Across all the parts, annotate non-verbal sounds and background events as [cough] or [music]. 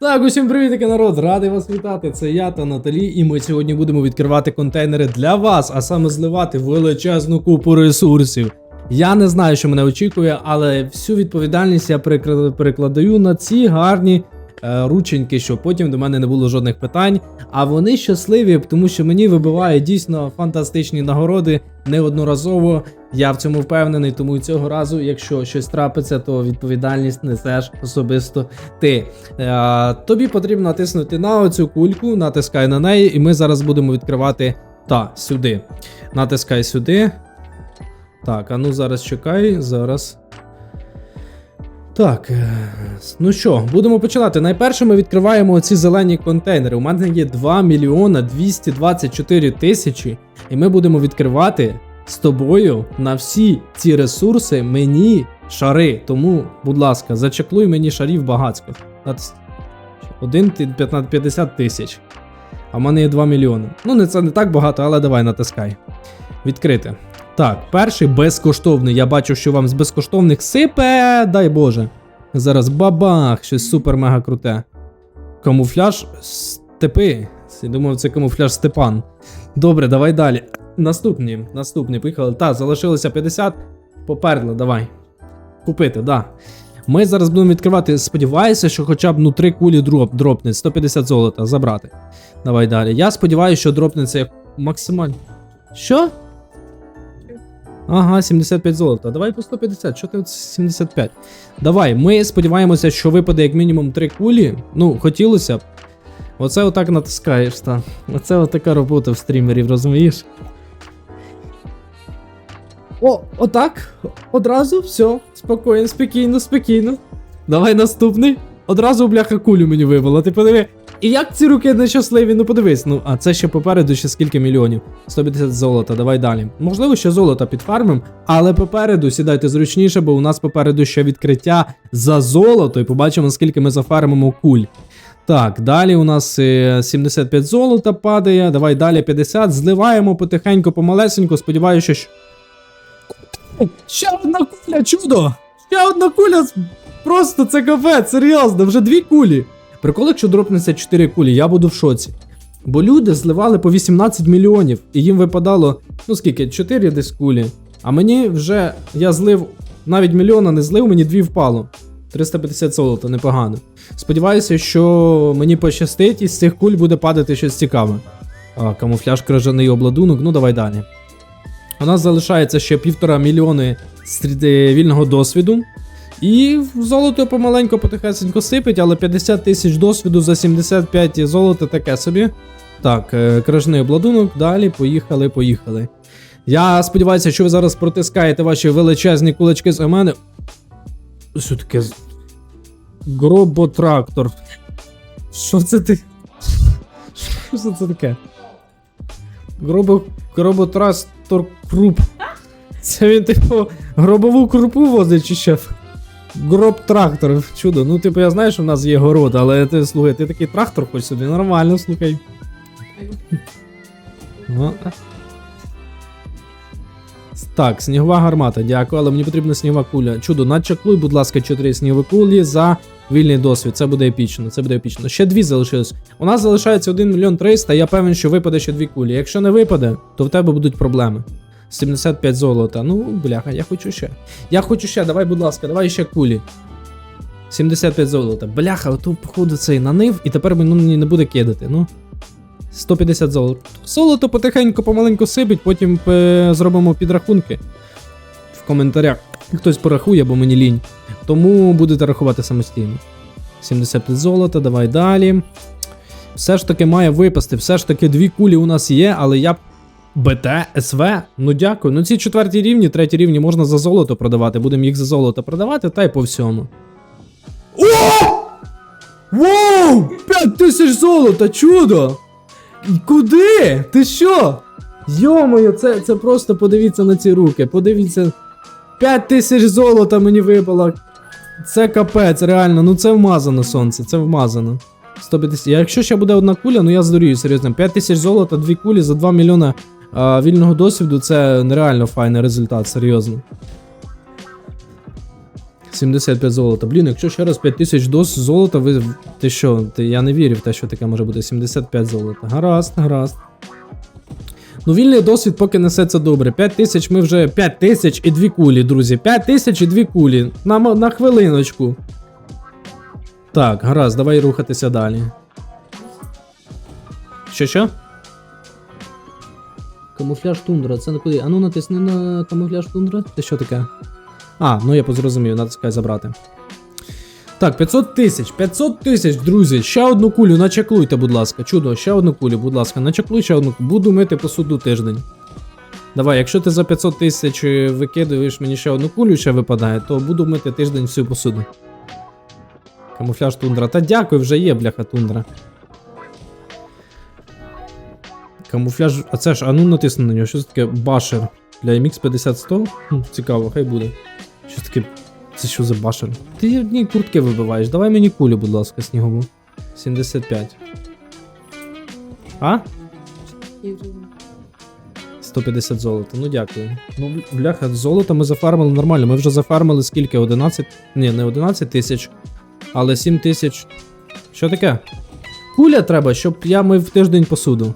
Так, усім привіт, таке народ! Радий вас вітати. Це я та Наталі, і ми сьогодні будемо відкривати контейнери для вас, а саме зливати величезну купу ресурсів. Я не знаю, що мене очікує, але всю відповідальність я перекладаю на ці гарні рученьки, щоб потім до мене не було жодних питань. А вони щасливі, тому що мені вибиває дійсно фантастичні нагороди неодноразово. Я в цьому впевнений, тому цього разу, якщо щось трапиться, то відповідальність несеш особисто ти. Е, тобі потрібно натиснути на оцю кульку, натискай на неї, і ми зараз будемо відкривати та сюди. Натискай сюди. Так, а ну зараз чекай, зараз. Так, е, ну що, будемо починати. Найперше ми відкриваємо ці зелені контейнери. У мене є 2 мільйона 224 тисячі, і ми будемо відкривати з тобою на всі ці ресурси мені шари. Тому, будь ласка, зачеклуй мені шарів ти- 15 50 тисяч. А в мене є 2 мільйони. Ну, не це не так багато, але давай натискай. Відкрити. Так, перший безкоштовний. Я бачу, що вам з безкоштовних сипе, дай Боже. Зараз бабах, щось супер-мега круте. Камуфляж степи. Я думав, це камуфляж Степан. Добре, давай далі. Наступні, наступні, поїхали. Та, залишилося 50. Поперли, давай. Купити, да. Ми зараз будемо відкривати. Сподіваюся, що хоча б ну 3 кулі дроп, дропне. 150 золота забрати. Давай далі. Я сподіваюся, що дропнеться максимально. Що? Ага, 75 золота. Давай по 150, що ти 75? Давай, ми сподіваємося, що випаде як мінімум 3 кулі. Ну, хотілося б. Оце отак натискаєш, та. Оце отака робота в стрімерів, розумієш? О, отак. Одразу, все. Спокійно, спокійно, спокійно. Давай наступний. Одразу бляха кулю мені вивела. Ти подиви. І як ці руки нещасливі, ну подивись. Ну, а це ще попереду ще скільки мільйонів. 150 золота, давай далі. Можливо, ще золота підфармим, але попереду сідайте зручніше, бо у нас попереду ще відкриття за золото, і побачимо, скільки ми зафармимо куль. Так, далі у нас е, 75 золота падає. Давай далі 50. Зливаємо потихеньку, помалесеньку. Сподіваюся, що. Ще одна куля, чудо! Ще одна куля! Просто це кафе, серйозно, вже дві кулі. Прикол, якщо дропнеться 4 кулі, я буду в шоці. Бо люди зливали по 18 мільйонів, і їм випадало, ну скільки, 4 десь кулі. А мені вже я злив навіть мільйона не злив, мені дві впало. 350 золота, непогано. Сподіваюся, що мені пощастить, і з цих куль буде падати щось цікаве. А, камуфляж, кражаний обладунок, ну давай далі. У нас залишається ще півтора мільйони е, вільного досвіду. І золото помаленько потихесенько сипить, але 50 тисяч досвіду за 75 золота таке собі. Так, е, кражний обладунок, далі, поїхали, поїхали. Я сподіваюся, що ви зараз протискаєте ваші величезні кулачки з мене. Що таке? Гроботрактор. Що це ти? Що це таке? Гробо... Гроботрастор круп. Це він, типу, гробову крупу возить чи що? Гроб трактор, чудо. Ну, типу, я знаю, що в нас є город, але ти слухай, ти такий трактор хоч собі, нормально, слухай. О. Так, снігова гармата, дякую, але мені потрібна снігова куля. Чудо, начаклуй, будь ласка, 4 снігові кулі за вільний досвід. Це буде епічно, це буде епічно. Ще дві залишилось. У нас залишається 1 мільйон 300, я певен, що випаде ще дві кулі. Якщо не випаде, то в тебе будуть проблеми. 75 золота. Ну, бляха, я хочу ще. Я хочу ще, давай, будь ласка, давай ще кулі. 75 золота. Бляха, отут, походу, цей нанив, і тепер ну, мені не буде кидати. Ну. 150 золота. Золото потихеньку, помаленьку сипить, потім е, зробимо підрахунки в коментарях. Хтось порахує, бо мені лінь. Тому будете рахувати самостійно. 75 золота, давай далі. Все ж таки має випасти, все ж таки дві кулі у нас є, але я БТ, СВ, ну дякую. Ну ці четверті рівні, треті рівні можна за золото продавати. Будемо їх за золото продавати, та й по всьому. О! Воу! 5 тисяч золота, чудо! Куди? Ти що? Йомою, це, це просто подивіться на ці руки. Подивіться. 5 тисяч золота мені випало. Це капець, реально, ну це вмазано сонце, це вмазано. 150. Якщо ще буде одна куля, ну я здурію, серйозно. 5 тисяч золота, дві кулі за 2 мільйона вільного досвіду це нереально файний результат, серйозно. 75 золота. Блін, якщо ще раз 5000 доз золота, ви. Ти що? Ти, я не вірю в те, що таке може бути 75 золота. Гаразд, гаразд. Ну, вільний досвід поки несеться добре. 5000 ми вже 5000 і дві кулі, друзі. 5000 і дві кулі. На, на хвилиночку. Так, гаразд, давай рухатися далі. Що що? Камуфляж тундра, це не куди? Ану натисни на камуфляж тундра. Це що таке? А, ну я позрозумів, натискай забрати. Так, 500 тисяч, 500 тисяч, друзі. Ще одну кулю начеклуйте, будь ласка. Чудо, ще одну кулю, будь ласка. Начеклуй ще одну. Буду мити посуду тиждень. Давай, якщо ти за 500 тисяч е, викидуєш мені ще одну кулю, ще випадає, то буду мити тиждень всю посуду. Камуфляж тундра. Та дякую, вже є, бляха тундра. Камуфляж. А це ж, а ну натисни на нього. Що це таке? Башер. Для MX 50-100? Хм, цікаво, хай буде. Що таке? Це що за башер? Ти одні куртки вибиваєш. Давай мені кулю, будь ласка, снігову. 75. А? 150 золота. Ну дякую. Ну, бляха, золото ми зафармили нормально. Ми вже зафармили скільки? 11. Ні, не 11 тисяч, але 7 тисяч. Що таке? Куля треба, щоб я мив тиждень посуду.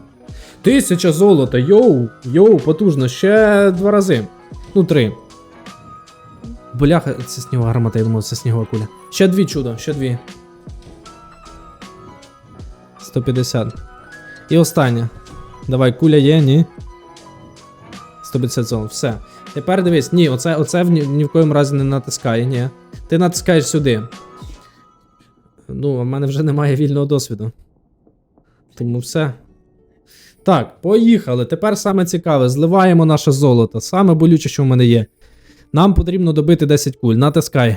Тисяча золота, йоу, йоу, потужно, ще два рази. Ну, три. Бляха, це снігова гармата, я думав, це снігова куля. Ще дві чудо, ще дві. 150. І остання. Давай, куля є, ні. 150 золота, все. Тепер дивись, ні, оце, оце в ні, ні в коєму разі не натискає, ні. Ти натискаєш сюди. Ну, а в мене вже немає вільного досвіду. Тому все. Так, поїхали. Тепер саме цікаве. Зливаємо наше золото. Саме болюче, що в мене є. Нам потрібно добити 10 куль. Натискай.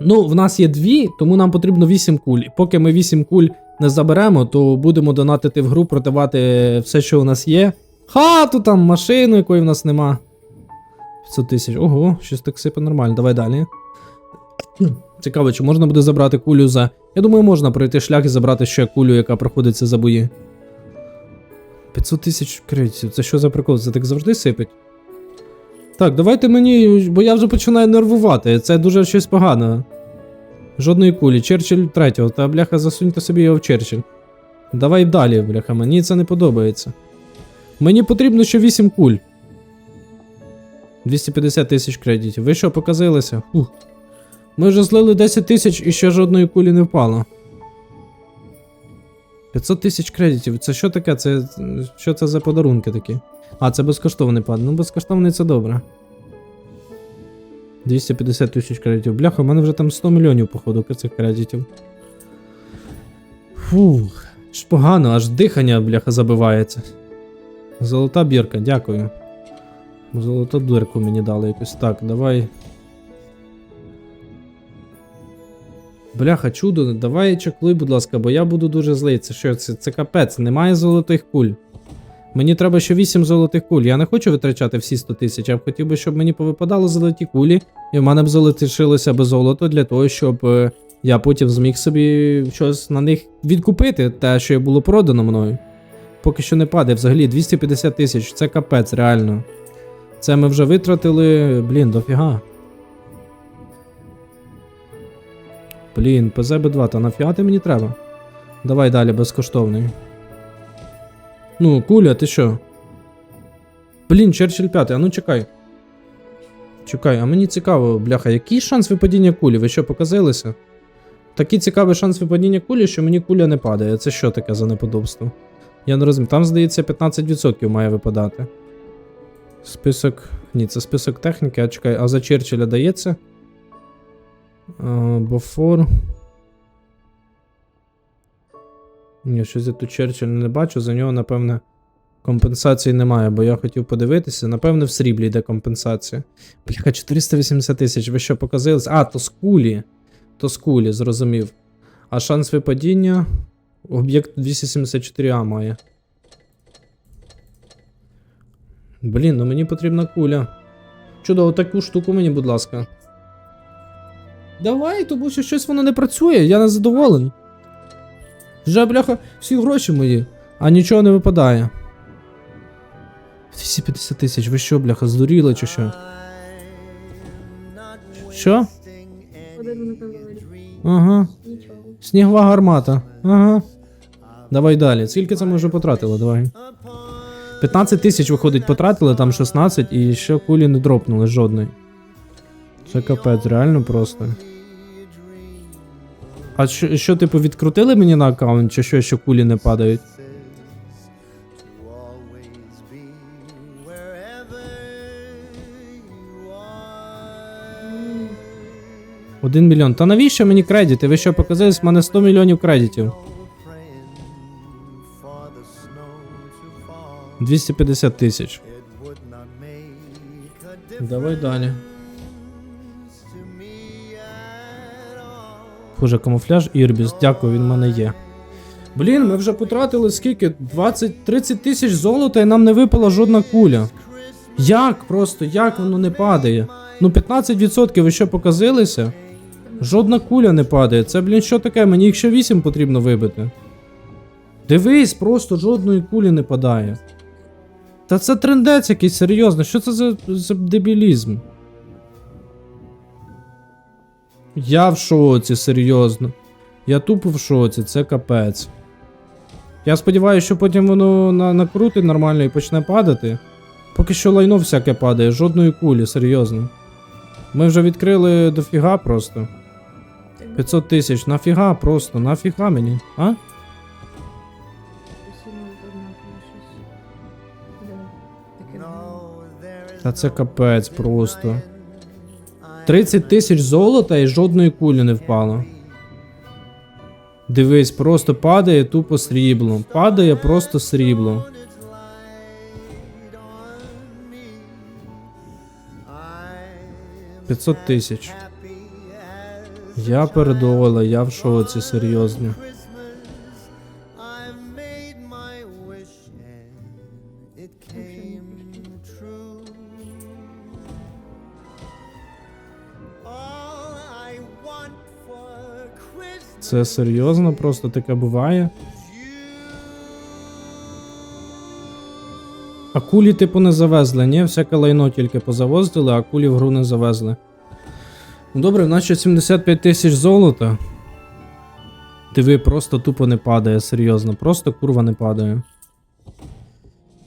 Ну, в нас є дві, тому нам потрібно 8 куль. І поки ми 8 куль не заберемо, то будемо донатити в гру, продавати все, що у нас є. Хату там, машину, якої в нас нема. 500 тисяч. Ого, щось так сипе нормально. Давай далі. Цікаво, чи можна буде забрати кулю за. Я думаю, можна пройти шлях і забрати ще кулю, яка проходиться за бої. 500 тисяч кредитів. Це що за прикол? Це так завжди сипить? Так, давайте мені, бо я вже починаю нервувати. Це дуже щось погане. Жодної кулі. Черчилль третього. Та бляха, засуньте собі його в Черчилль. Давай далі, бляха, мені це не подобається. Мені потрібно ще 8 куль. 250 тисяч кредитів. Ви що, показилися? Ух. Ми вже злили 10 тисяч і ще жодної кулі не впало. 500 тисяч кредитів. Це що таке? Це що це за подарунки такі? А, це безкоштовний пад. Ну, безкоштовний це добре. 250 тисяч кредитів. Бляха, у мене вже там 100 мільйонів, походу, цих кредитів. Фух. Ж погано, аж дихання, бляха, забивається. Золота бірка, дякую. Золоту дирку мені дали якось. Так, давай. Бляха, чудо, давай чекли, будь ласка, бо я буду дуже злий. Що, це, це капець, немає золотих куль. Мені треба ще 8 золотих куль. Я не хочу витрачати всі 100 тисяч, я б хотів би, щоб мені повипадали золоті кулі, і в мене б залишилося би золото для того, щоб е, я потім зміг собі щось на них відкупити, те, що було продано мною. Поки що не падає, взагалі 250 тисяч, це капець, реально. Це ми вже витратили, блін, дофіга. Блін, ПЗБ2, та нафіга ти мені треба? Давай далі, безкоштовний. Ну, куля, ти що? Блін, Черчилль 5, а ну чекай. Чекай, а мені цікаво, бляха, який шанс випадіння кулі? Ви що, показилися? Такий цікавий шанс випадіння кулі, що мені куля не падає. Це що таке за неподобство? Я не розумію. Там, здається, 15% має випадати. Список. Ні, це список техніки, а чекай, а за Черчилля дається? Бофор. Ні, щось я тут Черчилля не бачу, за нього, напевне, компенсації немає, бо я хотів подивитися. Напевне, в сріблі йде компенсація. Бляха, 480 тисяч. Ви що показились? А, то з кулі. То з кулі, зрозумів. А шанс випадіння. Об'єкт 274А має. Блін, ну мені потрібна куля. Чудово, таку штуку мені, будь ласка. Давай, тому що щось воно не працює, я не задоволений. Вже, бляха, всі гроші мої, а нічого не випадає. 250 тисяч, ви що, бляха, здуріли чи що? Що? Ага. Снігова гармата. Ага. Давай далі. Скільки це ми вже потратили? Давай. 15 тисяч виходить, потратили, там 16 і ще кулі не дропнули жодної. Це капець, реально просто. А що, що, типу, відкрутили мені на аккаунт, чи що, що кулі не падають? Один мільйон. Та навіщо мені кредити? Ви що показались? В мене 100 мільйонів кредитів. Praying for the snow to fall. 250 тисяч. Давай далі. Хуже камуфляж Ірбіс. Дякую, він в мене є. Блін, ми вже потратили скільки? 20-30 тисяч золота і нам не випала жодна куля. Як просто, як воно не падає? Ну 15% ви що показилися? Жодна куля не падає. Це, блін, що таке? Мені їх ще 8 потрібно вибити. Дивись, просто жодної кулі не падає. Та це трендець якийсь серйозно. Що це за, за дебілізм? Я в шоці, серйозно. Я тупо в шоці, це капець. Я сподіваюся, що потім воно на, накрутить нормально і почне падати. Поки що лайно всяке падає, жодної кулі, серйозно. Ми вже відкрили дофіга просто. 500 тисяч, нафіга просто, нафіга мені, а? Та це капець просто. I 30 тисяч золота і жодної кулі не впало. Дивись, просто падає тупо срібло. Падає просто срібло. 500 тисяч. Я передола, я в шоці, серйозно. Це серйозно, просто таке буває. А кулі, типу, не завезли, ні, всяке лайно тільки позавозили, а кулі в гру не завезли. Ну добре, в нас ще 75 тисяч золота. Диви, просто тупо не падає, серйозно, просто курва не падає.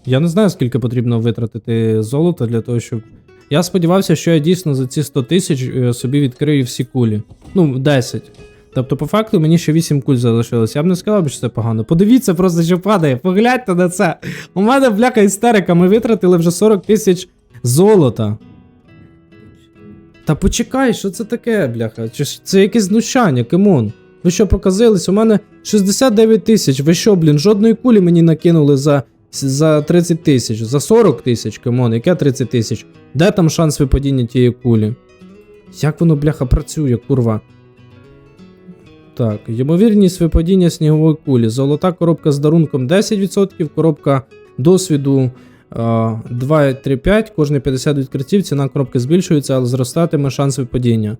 Я не знаю, скільки потрібно витратити золота для того, щоб. Я сподівався, що я дійсно за ці 100 тисяч е, собі відкрию всі кулі. Ну, 10. Тобто, по факту, мені ще 8 куль залишилось. Я б не сказав, що це погано. Подивіться просто, що падає. Погляньте на це. У мене бляха істерика. Ми витратили вже 40 тисяч золота. Та почекай, що це таке, бляха? Чи це якесь знущання, кимон? Ви що показились? У мене 69 тисяч. Ви що, блін, жодної кулі мені накинули за, за 30 тисяч, за 40 тисяч, кимон, яке 30 тисяч? Де там шанс випадіння тієї кулі? Як воно, бляха, працює, курва? Так, ймовірність випадіння снігової кулі. Золота коробка з дарунком 10%, коробка досвіду 2,35, кожні 50 відкриттів, ціна коробки збільшується, але зростатиме шанс випадіння.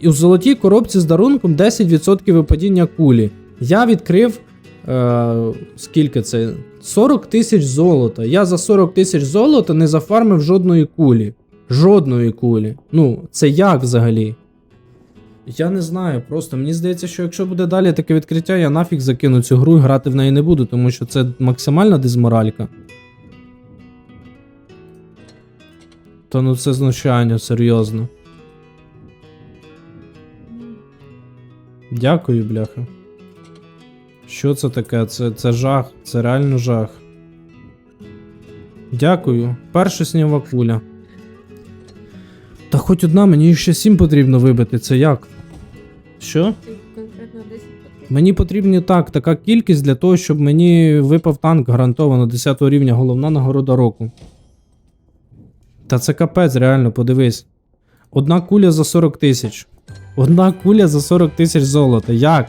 І в золотій коробці з дарунком 10% випадіння кулі. Я відкрив. Е, скільки це? 40 тисяч золота. Я за 40 тисяч золота не зафармив жодної кулі. Жодної кулі. Ну, це як взагалі? Я не знаю, просто мені здається, що якщо буде далі таке відкриття, я нафіг закину цю гру і грати в неї не буду, тому що це максимальна дезморалька. Та ну це знущання, серйозно. Дякую, бляха. Що це таке? Це, це жах, це реально жах. Дякую. Перша снігова куля. Та хоч одна, мені ще сім потрібно вибити, це як? Що? Конкретно 10 потрібно. Мені потрібна так, така кількість для того, щоб мені випав танк гарантовано 10 рівня, головна нагорода року. Та це капець, реально, подивись. Одна куля за 40 тисяч. Одна куля за 40 тисяч золота. Як?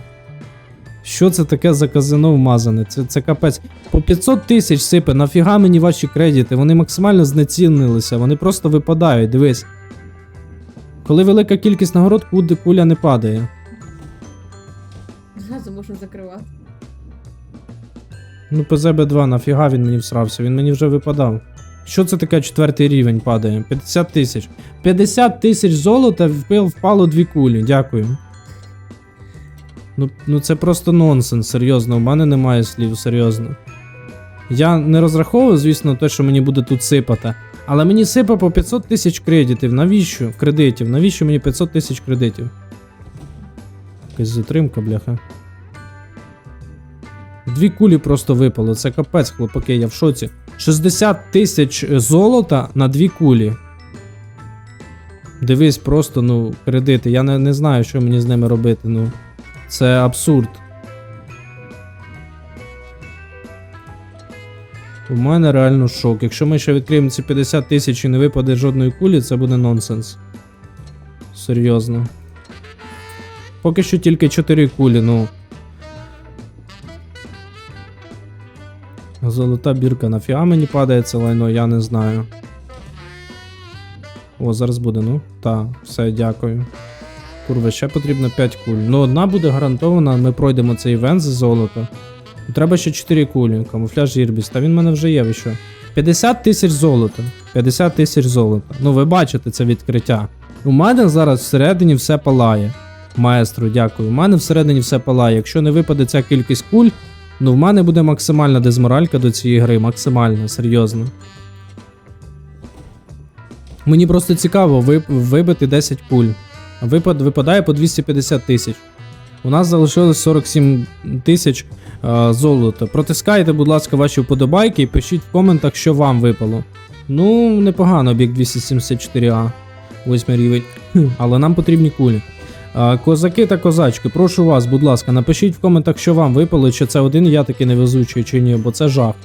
Що це таке за казино вмазане? Це, це капець. По 500 тисяч сипе, нафіга мені ваші кредити? Вони максимально знецінилися, вони просто випадають, дивись. Коли велика кількість нагород, куди куля не падає. Можна закривати. Ну, ПЗБ-2, нафіга він мені всрався, він мені вже випадав. Що це таке четвертий рівень падає? 50 тисяч. 50 тисяч золота впало дві кулі. Дякую. Ну, ну це просто нонсенс, серйозно. У мене немає слів, серйозно. Я не розраховую, звісно, те, що мені буде тут сипати. Але мені сипа по 500 тисяч кредитів. Навіщо? Кредитів. Навіщо мені 500 тисяч кредитів? Якась затримка, бляха. Дві кулі просто випало. Це капець, хлопаки, я в шоці. 60 тисяч золота на дві кулі. Дивись, просто, ну, кредити. Я не, не знаю, що мені з ними робити. Ну, це абсурд. У мене реально шок. Якщо ми ще відкриємо ці 50 тисяч і не випаде жодної кулі, це буде нонсенс. Серйозно. Поки що тільки 4 кулі, ну. Золота бірка нафіга мені падає це лайно, я не знаю. О, зараз буде, ну. Та, все, дякую. Курва, ще потрібно 5 куль. Ну, одна буде гарантована, ми пройдемо цей івент за золото. Треба ще 4 кулі. Камуфляж Ірбіс. Та він в мене вже є, ви що? 50 тисяч золота. 50 тисяч золота. Ну, ви бачите це відкриття. У мене зараз всередині все палає. Маестро, дякую. У мене всередині все палає. Якщо не випаде ця кількість куль, ну в мене буде максимальна дезморалька до цієї гри. Максимальна, серйозно. Мені просто цікаво вибити 10 куль. Випад випадає по 250 тисяч. У нас залишилось 47 тисяч е, золота. Протискайте, будь ласка, ваші вподобайки і пишіть в коментах, що вам випало. Ну, непогано, об'єкт 274А. 8 рівень. [laughs] Але нам потрібні кулі. Козаки та козачки, прошу вас, будь ласка, напишіть в коментах, що вам випало, чи це один я такий невезучий, чи ні, бо це жах.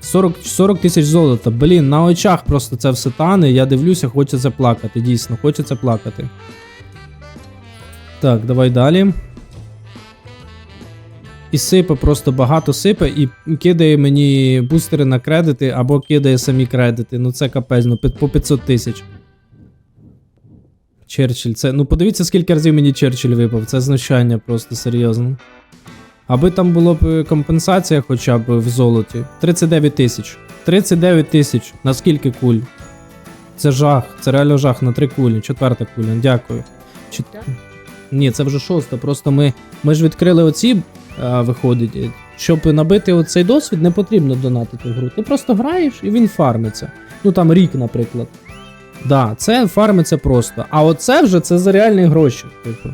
40 40 тисяч золота. Блін, на очах просто це все тане. Я дивлюся, хочеться плакати. Дійсно, хочеться плакати. Так, давай далі. І сипе просто багато сипе і кидає мені бустери на кредити або кидає самі кредити. Ну це капець, ну по 500 тисяч. Черчилль, це. Ну подивіться, скільки разів мені Черчилль випав. Це знущання просто серйозно. Аби там було б е, компенсація хоча б в золоті. 39 тисяч. 39 тисяч. На скільки куль? Це жах. Це реально жах на три кулі. Четверта куля. Дякую. Чет... Ні, це вже шоста. Просто ми, ми ж відкрили оці, а, виходить. е, Щоб набити оцей досвід, не потрібно донатити в гру. Ти просто граєш і він фармиться. Ну там рік, наприклад. Да, це фармиться просто. А оце вже це за реальні гроші. Типу.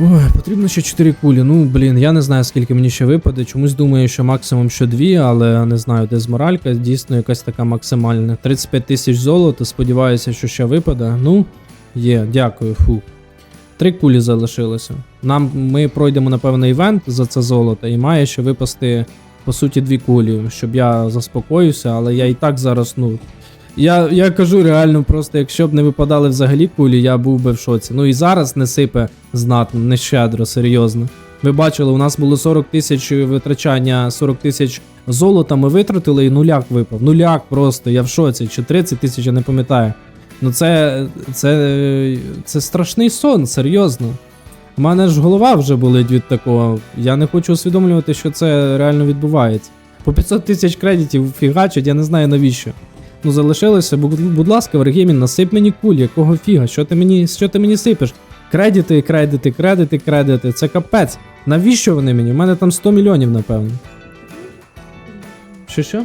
Ой, потрібно ще 4 кулі. Ну, блін, я не знаю, скільки мені ще випаде. Чомусь думаю, що максимум що 2, але не знаю, де зморалька. Дійсно, якась така максимальна. 35 тисяч золота. Сподіваюся, що ще випаде. Ну, є, дякую, фу. Три кулі залишилося. Нам ми пройдемо, напевно, івент за це золото, і має ще випасти, по суті, дві кулі, щоб я заспокоївся, але я і так зараз, ну. Я, я кажу реально, просто якщо б не випадали взагалі кулі, я був би в шоці. Ну і зараз не сипе знатно, не щедро, серйозно. Ви бачили, у нас було 40 тисяч витрачання, 40 тисяч золота ми витратили і нуляк випав. Нуляк просто, я в шоці, чи 30 тисяч, я не пам'ятаю. Ну це, це, це страшний сон, серйозно. У мене ж голова вже болить від такого. Я не хочу усвідомлювати, що це реально відбувається. По 500 тисяч кредитів фігачать, я не знаю навіщо. Ну залишилося, будь, ласка, Вергімін, насип мені куль, якого фіга? Що ти мені, що ти мені сипеш? Кредити, кредити, кредити, кредити. Це капець. Навіщо вони мені? У мене там 100 мільйонів, напевно. Що що?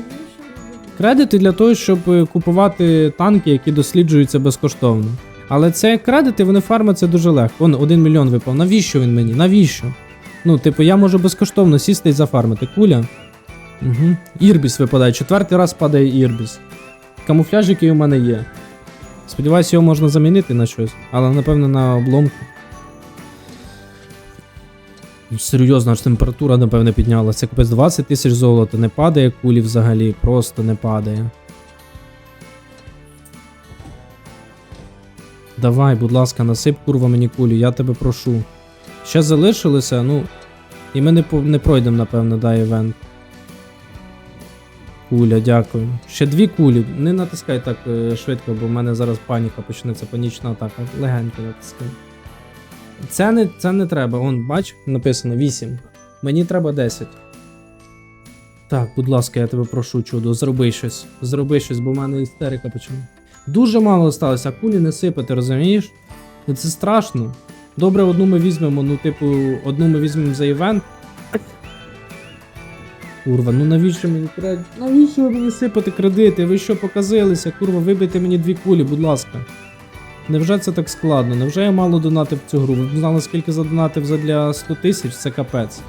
Кредити для того, щоб е, купувати танки, які досліджуються безкоштовно. Але це кредити, вони фармяться дуже легко. Вон 1 мільйон випав. Навіщо він мені? Навіщо? Ну, типу, я можу безкоштовно сісти і зафармити. Куля. Угу. Ірбіс випадає. Четвертий раз падає Ірбіс. Камуфляж, який у мене є. Сподіваюся, його можна замінити на щось, але напевно на обломку. Серйозно, аж температура, напевно, піднялася. Капець 20 тисяч золота, не падає кулі взагалі, просто не падає. Давай, будь ласка, насип курва мені кулі, я тебе прошу. Ще залишилося, ну. І ми не, не пройдемо, напевно, да, івент. Куля, дякую. Ще дві кулі. Не натискай так е, швидко, бо в мене зараз паніка почнеться, панічна атака. Легенько натискай. Це не, це не треба. Он, бач, написано 8. Мені треба 10. Так, будь ласка, я тебе прошу, чудо, зроби щось. Зроби щось, бо в мене істерика почне. Дуже мало осталось, а кулі не сипати, розумієш? Це страшно. Добре, одну ми візьмемо, ну, типу, одну ми візьмемо за івент. Курва, ну навіщо мені кредит? Навіщо ви мені сипати кредити? Ви що показилися? Курва, вибийте мені дві кулі, будь ласка. Невже це так складно? Невже я мало донатив цю гру? Ви б знали, скільки задонатив задля 100 тисяч? Це капець.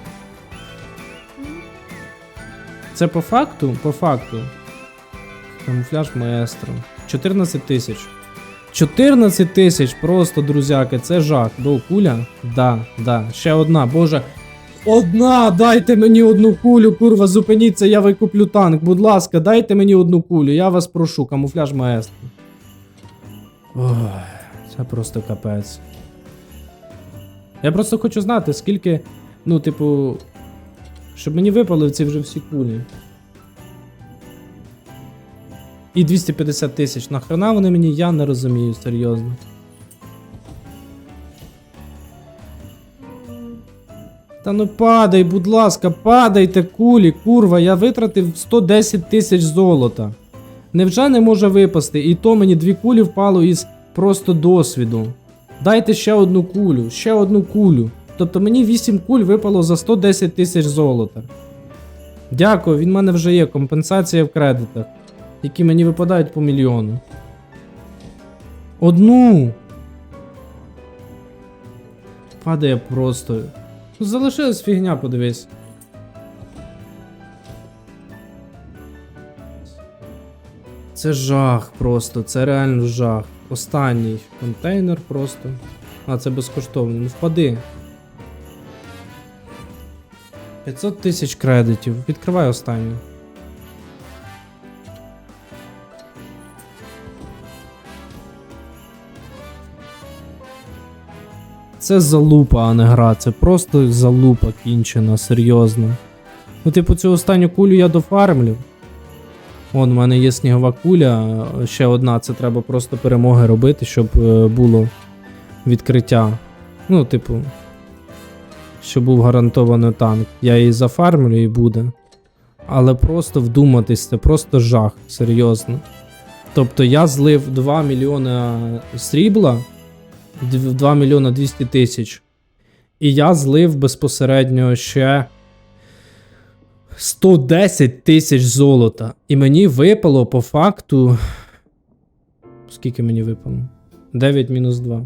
Це по факту? По факту. Камуфляж маестро. 14 тисяч. 14 тисяч просто, друзяки, це жах. До куля? Да, да. Ще одна, боже. Одна! Дайте мені одну кулю, курва, зупиніться, я викуплю танк. Будь ласка, дайте мені одну кулю, я вас прошу, камуфляж маестро. Ой, це просто капець. Я просто хочу знати, скільки, ну, типу, щоб мені випали ці вже всі кулі. І 250 тисяч. Нахрена вони мені, я не розумію, серйозно. Та ну падай, будь ласка, падайте, кулі, курва, я витратив 110 тисяч золота. Невже не може випасти? І то мені дві кулі впало із просто досвіду. Дайте ще одну кулю, ще одну кулю. Тобто мені 8 куль випало за 110 тисяч золота. Дякую, він в мене вже є. Компенсація в кредитах, які мені випадають по мільйону. Одну. Падає просто. Залишилась фігня, подивись. Це жах просто, це реально жах. Останній контейнер просто. А, це безкоштовно. Ну впади. 500 тисяч кредитів. Відкривай останній. Це залупа, а не гра. Це просто залупа кінчена, серйозно. Ну, типу, цю останню кулю я дофармлю. Вон, у мене є снігова куля, ще одна, це треба просто перемоги робити, щоб е, було відкриття. Ну, типу, щоб був гарантований танк. Я її зафармлю і буде. Але просто вдуматись, це просто жах, серйозно. Тобто я злив 2 мільйони срібла, 2 мільйони 200 тисяч. І я злив безпосередньо ще 110 тисяч золота. І мені випало по факту. Скільки мені випало? 9 мінус 2.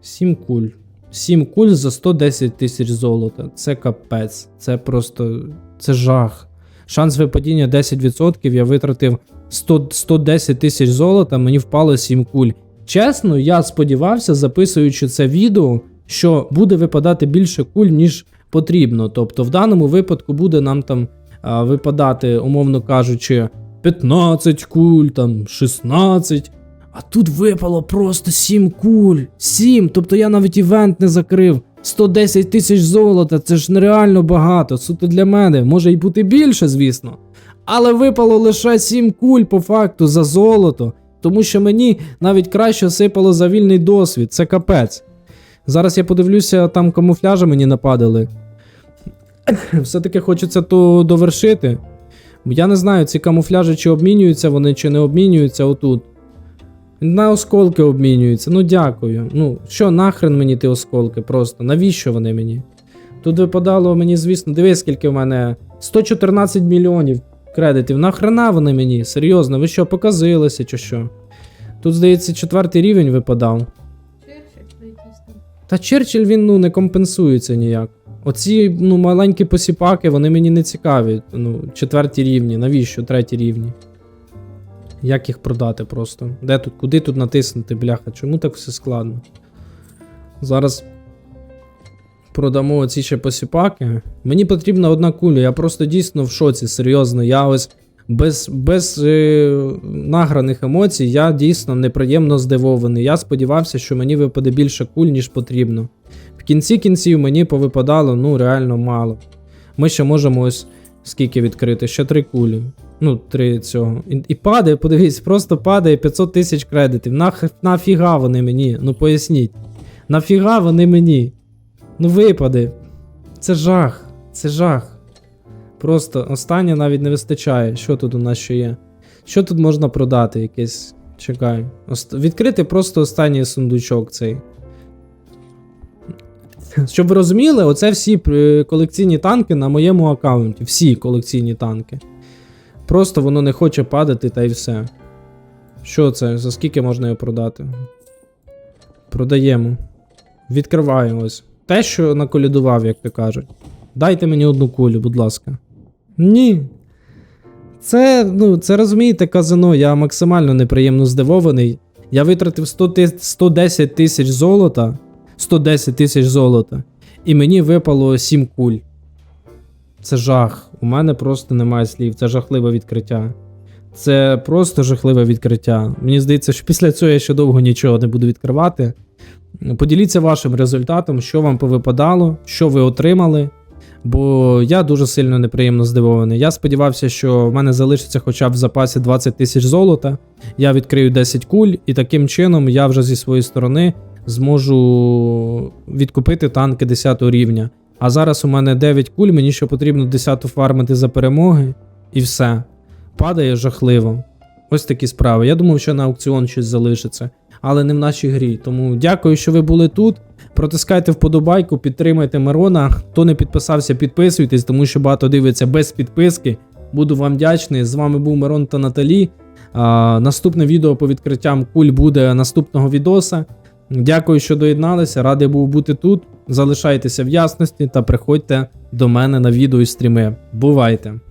7 куль. 7 куль за 110 тисяч золота. Це капець. Це просто. Це жах. Шанс випадіння 10%. Я витратив 100, 110 тисяч золота, мені впало 7 куль. Чесно, я сподівався, записуючи це відео, що буде випадати більше куль, ніж потрібно. Тобто, в даному випадку буде нам там а, випадати, умовно кажучи, 15 куль, там 16. А тут випало просто 7 куль. 7. Тобто я навіть івент не закрив. 110 тисяч золота, це ж нереально багато. Суто для мене. Може й бути більше, звісно. Але випало лише 7 куль по факту за золото. Тому що мені навіть краще сипало за вільний досвід. Це капець. Зараз я подивлюся, там камуфляжі мені нападали. [coughs] Все-таки хочеться то довершити. Я не знаю, ці камуфляжі чи обмінюються вони, чи не обмінюються отут. На осколки обмінюються. Ну дякую. Ну, що нахрен мені ті осколки просто? Навіщо вони мені? Тут випадало мені, звісно, дивись, скільки в мене 114 мільйонів кредитів. Нахрена вони мені? Серйозно, ви що, показилися чи що? Тут, здається, четвертий рівень випадав. Та Черчилль він ну не компенсується ніяк. Оці ну, маленькі посіпаки, вони мені не цікаві. Ну, четверті рівні, навіщо треті рівні? Як їх продати просто? Де тут, куди тут натиснути, бляха? Чому так все складно? Зараз продамо оці ще посіпаки. Мені потрібна одна куля, я просто дійсно в шоці, серйозно. Я ось без, без е, награних емоцій, я дійсно неприємно здивований. Я сподівався, що мені випаде більше куль, ніж потрібно. В кінці кінців мені повипадало ну реально мало. Ми ще можемо ось скільки відкрити? Ще три кулі. Ну, три цього. І, і падає, подивись, просто падає 500 тисяч кредитів. Нах, нафіга вони мені? Ну поясніть. Нафіга вони мені? Ну випаде. Це жах. Це жах. Просто останнє навіть не вистачає. Що тут у нас ще є? Що тут можна продати? Якесь. Чекай. Ост... Відкрити просто останній сундучок цей. Щоб ви розуміли, оце всі е, колекційні танки на моєму аккаунті. Всі колекційні танки. Просто воно не хоче падати та й все. Що це? За скільки можна його продати? Продаємо. Відкриваю ось. Те, що наколядував, як то кажуть. Дайте мені одну кулю, будь ласка. Ні. Це, ну, це розумієте, казино, я максимально неприємно здивований. Я витратив 100 ти- 110 тисяч золота. 110 тисяч золота. І мені випало 7 куль. Це жах. У мене просто немає слів. Це жахливе відкриття. Це просто жахливе відкриття. Мені здається, що після цього я ще довго нічого не буду відкривати. Поділіться вашим результатом, що вам повипадало, що ви отримали. Бо я дуже сильно неприємно здивований. Я сподівався, що в мене залишиться хоча б в запасі 20 тисяч золота. Я відкрию 10 куль, і таким чином я вже зі своєї сторони зможу відкупити танки 10 рівня. А зараз у мене 9 куль, мені ще потрібно 10 фармити за перемоги, і все. Падає жахливо. Ось такі справи. Я думав, що на аукціон щось залишиться, але не в нашій грі. Тому дякую, що ви були тут. Протискайте вподобайку, підтримайте Мирона. Хто не підписався, підписуйтесь, тому що багато дивиться без підписки. Буду вам вдячний. З вами був Мирон та Наталі. А, наступне відео по відкриттям куль буде наступного відоса. Дякую, що доєдналися. Радий був бути тут. Залишайтеся в ясності та приходьте до мене на відео і стріми. Бувайте!